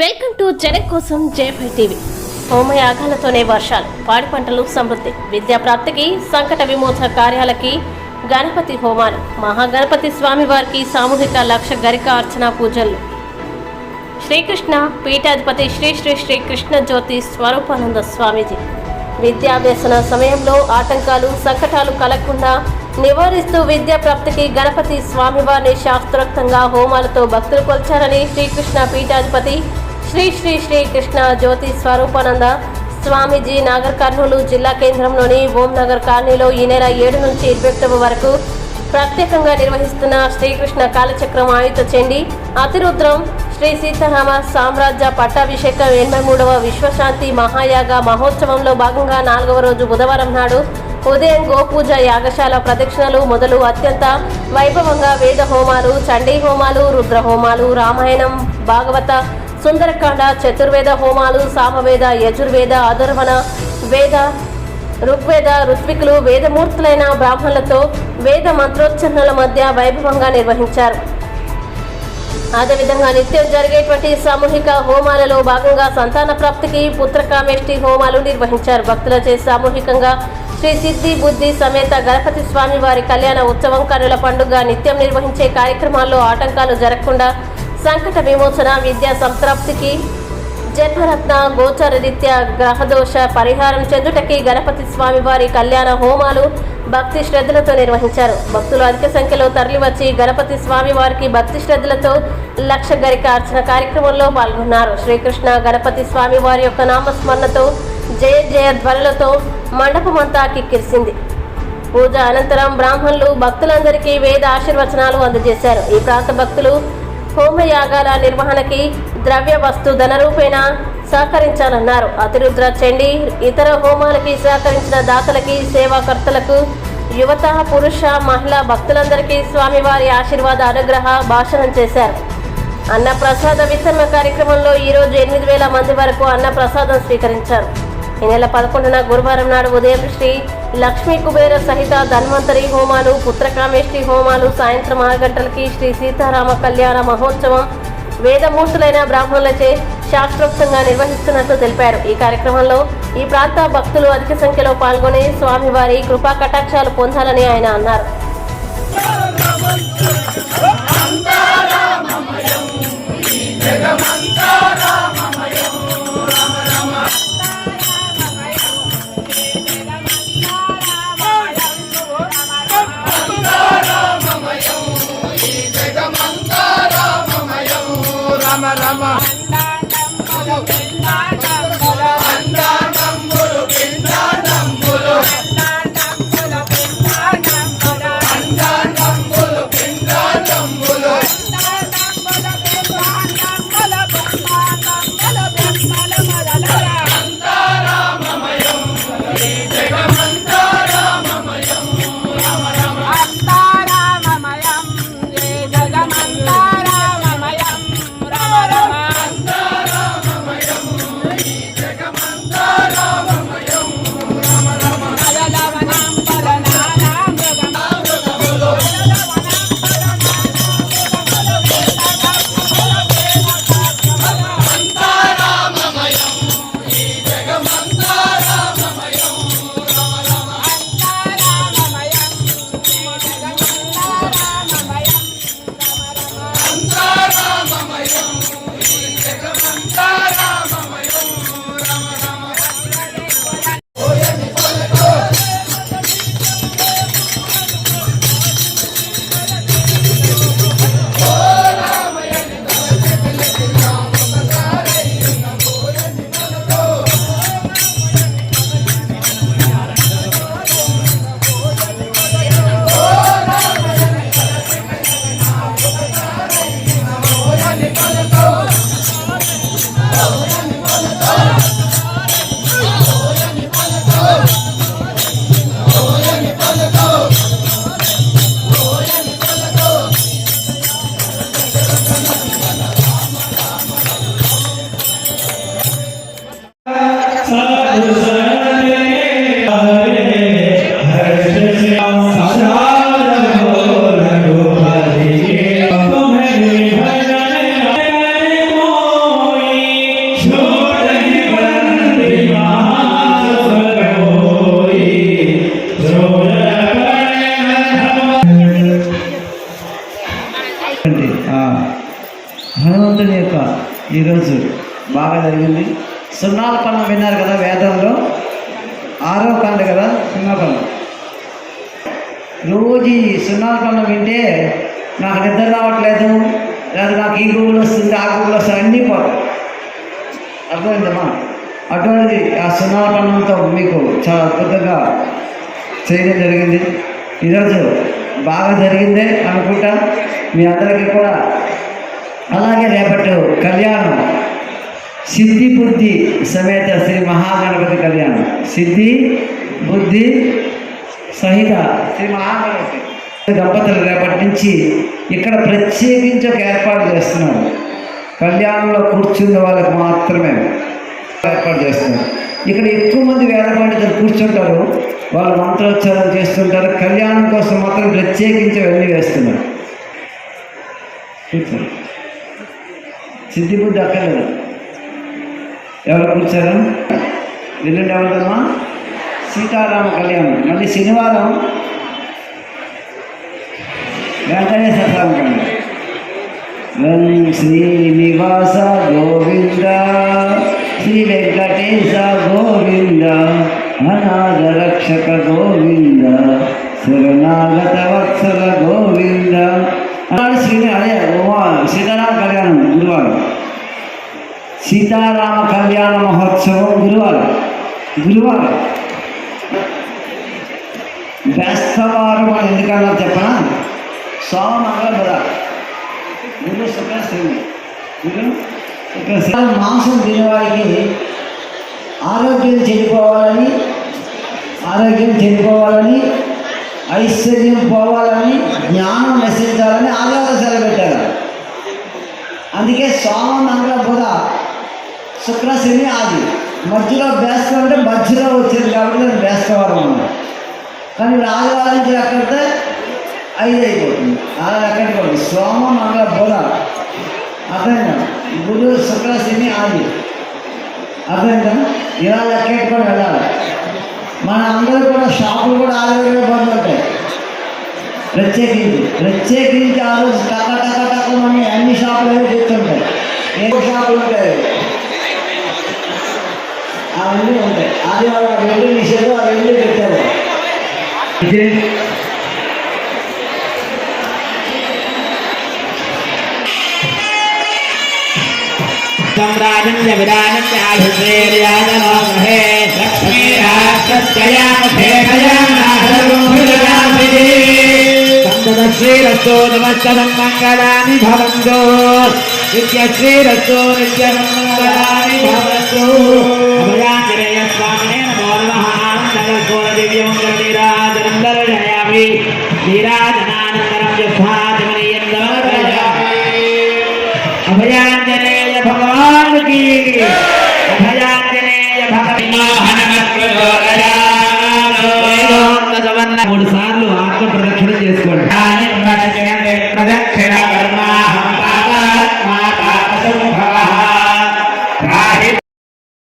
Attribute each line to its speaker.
Speaker 1: Welcome to జనం కోసం జేఫై TV. హోమయాగాలతోనే వర్షాలు పాడి పంటలు సమృద్ధి. విద్యా ప్రాప్తికి సంకట విమోచన కార్యాలకి గణపతి హోమాలు. మహాగణపతి స్వామివారికి సామూహిక లక్ష గరిక అర్చన పూజలు. శ్రీకృష్ణ పీఠాధిపతి శ్రీ శ్రీ శ్రీ కృష్ణ జ్యోతి స్వరూపానంద స్వామీజీ. విద్యాభ్యసన సమయంలో ఆటంకాలు సంకటాలు కలగకుండా నివారిస్తూ విద్యా ప్రాప్తికి గణపతి స్వామివారిని శాస్త్రోక్తంగా హోమాలతో భక్తులు కొల్చారని శ్రీకృష్ణ పీఠాధిపతి శ్రీ శ్రీ శ్రీ కృష్ణ జ్యోతి స్వరూపానంద స్వామీజీ నాగర్ కర్నూలు జిల్లా కేంద్రంలోని ఓం నగర్ కాలనీలో ఈ నెల ఏడు నుంచి ఇరవై ఒకటవ వరకు ప్రత్యేకంగా నిర్వహిస్తున్న శ్రీకృష్ణ కాలచక్రం ఆయుధ చెండి అతిరుద్రం శ్రీ సీతారామ సామ్రాజ్య పట్టాభిషేకం ఎనభై మూడవ విశ్వశాంతి మహాయాగ మహోత్సవంలో భాగంగా నాలుగవ రోజు బుధవారం నాడు ఉదయం గోపూజ యాగశాల ప్రదక్షిణలు మొదలు అత్యంత వైభవంగా వేద హోమాలు చండీ హోమాలు రుద్ర హోమాలు రామాయణం భాగవత సుందరకాండ చతుర్వేద హోమాలు సామవేద యజుర్వేద అధర్వణ వేద ఋగ్వేద ఋత్వికులు వేదమూర్తులైన బ్రాహ్మణులతో వేద మంత్రోచ్చరణల మధ్య వైభవంగా నిర్వహించారు. అదేవిధంగా నిత్యం జరిగేటువంటి సామూహిక హోమాలలో భాగంగా సంతాన ప్రాప్తికి పుత్రకామేష్టి హోమాలు నిర్వహించారు. భక్తులచే సామూహికంగా శ్రీ సిద్ధి బుద్ధి సమేత గణపతి స్వామి వారి కళ్యాణ ఉత్సవం కనుల పండుగ నిత్యం నిర్వహించే కార్యక్రమాల్లో ఆటంకాలు జరగకుండా సంకట విమోచన విద్యా సంతృప్తికి జన్మరత్న గోచర రీత్యా గ్రహదోష పరిహారం చెందుటకి గణపతి స్వామివారి కళ్యాణ హోమాలు భక్తి శ్రద్ధలతో నిర్వహించారు. భక్తులు అధిక సంఖ్యలో తరలివచ్చి గణపతి స్వామి వారికి భక్తి శ్రద్ధలతో లక్ష గరిక అర్చన కార్యక్రమంలో పాల్గొన్నారు. శ్రీకృష్ణ గణపతి స్వామివారి యొక్క నామస్మరణతో జయ జయ ధ్వనులతో మండపమంతా కిక్కిరిసింది. పూజ అనంతరం బ్రాహ్మణులు భక్తులందరికీ వేద ఆశీర్వచనాలు అందజేశారు. ఈ ప్రాంత భక్తులు హోమయాగాల నిర్వహణకి ద్రవ్య వస్తు ధనరూపేణ సహకరించాలన్నారు. అతిరుద్ర చండీ ఇతర హోమాలకి సహకరించిన దాతలకి సేవాకర్తలకు యువత పురుష మహిళా భక్తులందరికీ స్వామివారి ఆశీర్వాద అనుగ్రహ భాషణం చేశారు. అన్న ప్రసాద వితరణ కార్యక్రమంలో ఈరోజు ఎనిమిది వేల మంది వరకు అన్న ప్రసాదం స్వీకరించారు. ఈ నెల పదకొండున గురువారం నాడు ఉదయం శ్రీ లక్ష్మీ కుబేర సహిత ధన్వంతరి హోమాలు పుత్రకామేష్టి హోమాలు సాయంత్రం ఆరు గంటలకి శ్రీ సీతారామ కళ్యాణ మహోత్సవం వేదమూర్తులైన బ్రాహ్మణులచే శాస్త్రోక్తంగా నిర్వహిస్తున్నట్లు తెలిపారు. ఈ కార్యక్రమంలో ఈ ప్రాంత భక్తులు అధిక సంఖ్యలో పాల్గొని స్వామివారి కృపా కటాక్షాలు పొందాలని ఆయన అన్నారు.
Speaker 2: భగవంతుని యొక్క ఈరోజు బాగా జరిగింది. సున్నాల పన్ను విన్నారు కదా వేదంలో? ఆరో కాండ కదా సున్నా పన్ను రోజు ఈ సున్నాల పన్ను వింటే నాకు నిద్ర రావట్లేదు. లేదా నాకు ఈ గుళ్ళు వస్తుంది ఆ గుళ్ళు వస్తుంది అన్నీ పోతాయి. అర్థమైందమ్మా? అటువంటిది ఆ సున్నా పన్నంతో మీకు చాలా అద్భుతంగా చేయడం జరిగింది. ఈరోజు బాగా జరిగిందే అనుకుంటా. మీ అందరికీ కూడా. అలాగే రేపటి కళ్యాణం. సిద్ధి బుద్ధి సమేత శ్రీ మహాగణపతి కళ్యాణం. సిద్ధి బుద్ధి సహిత శ్రీ మహాగణపతి. దంపతులు రేపటి నుంచి ఇక్కడ ప్రత్యేకించి ఒక ఏర్పాటు చేస్తున్నారు. కళ్యాణంలో కూర్చున్న వాళ్ళకి మాత్రమే ఏర్పాటు చేస్తున్నారు. ఇక్కడ ఎక్కువ మంది వేద పండితులు కూర్చుంటారు. వాళ్ళు మంత్రోచ్చారం చేస్తుంటారు. కళ్యాణం కోసం మాత్రం ప్రత్యేకించి వెళ్ళి వేస్తున్నారు. కూర్చోండి. సిద్ధి అక్కర్లేదు. ఎవరు కూర్చారు? ఎల్లుండి ఎవరిదమ్మా? సీతారామ కళ్యాణం. మళ్ళీ శనివారం వెంకటేశ్వర స్వామి కళ్యాణం. శ్రీనివాస గోవింద శ్రీ వెంకటేశ గోవింద. అనాథ రక్షక గోవింద శరణాగత వత్సల గోవింద శ్రీ అదే సీతారామ కళ్యాణం గురువారం. సీతారామ కళ్యాణ మహోత్సవం గురువారం. గురువారం. బేస్తవారం అని ఎందుకన్నా చెప్పనా? సోమమంగళ బుధ గురు శుక్ర శని. గురు శుక్ర మాంసం తినేవాడికి ఆరోగ్యం చెడిపోవాలని ఆరోగ్యం చెడిపోవాలని ఐశ్వర్యం పోవాలని జ్ఞానం నశించాలని ఆదివారం పెట్టారు అందుకే సోమ మంగళ బుధ శుక్ర శని ఆది. మధ్యలో బేస్తం అంటే మధ్యలో వచ్చింది కాబట్టి నేను బేస్తవారం ఉన్నాను కానీ ఇప్పుడు ఆదివారం నుంచి ఎక్కడితే ఐదు అయిపోతుంది. అలా పోతుంది? సోమ మంగళ బుధ. అర్థమైందా? గురు శుక్ర శని ఆది. అర్థమైందా? ఇలా లెక్కెట్టుకొని వెళ్ళాలి. మన అందరూ కూడా షాపులు కూడా ఆదివారం బంద్ ఉంటాయి. ప్రత్యేకించి ప్రత్యేకించి ఆ రోజు టక టక టక అని అన్ని షాపులు ఏమి చెప్తుంటాయి ఏ షాపులు ఉంటాయి? అవన్నీ ఉంటాయి. ఆదివారం ఆ రెండు నిషేధం ఆ రెండు పెట్టారు.
Speaker 3: శ్రీరస్తో నమస్తరం మంగళాని భవంతో. నిత్య శ్రీరస్తో నిత్యం మంగళాని భవంతో. అభయాంజనేయ స్వామినే నమో నమః. దివ్యం నీరాజనం దర్శయామి నీరాజనానందరం యథా that cannot be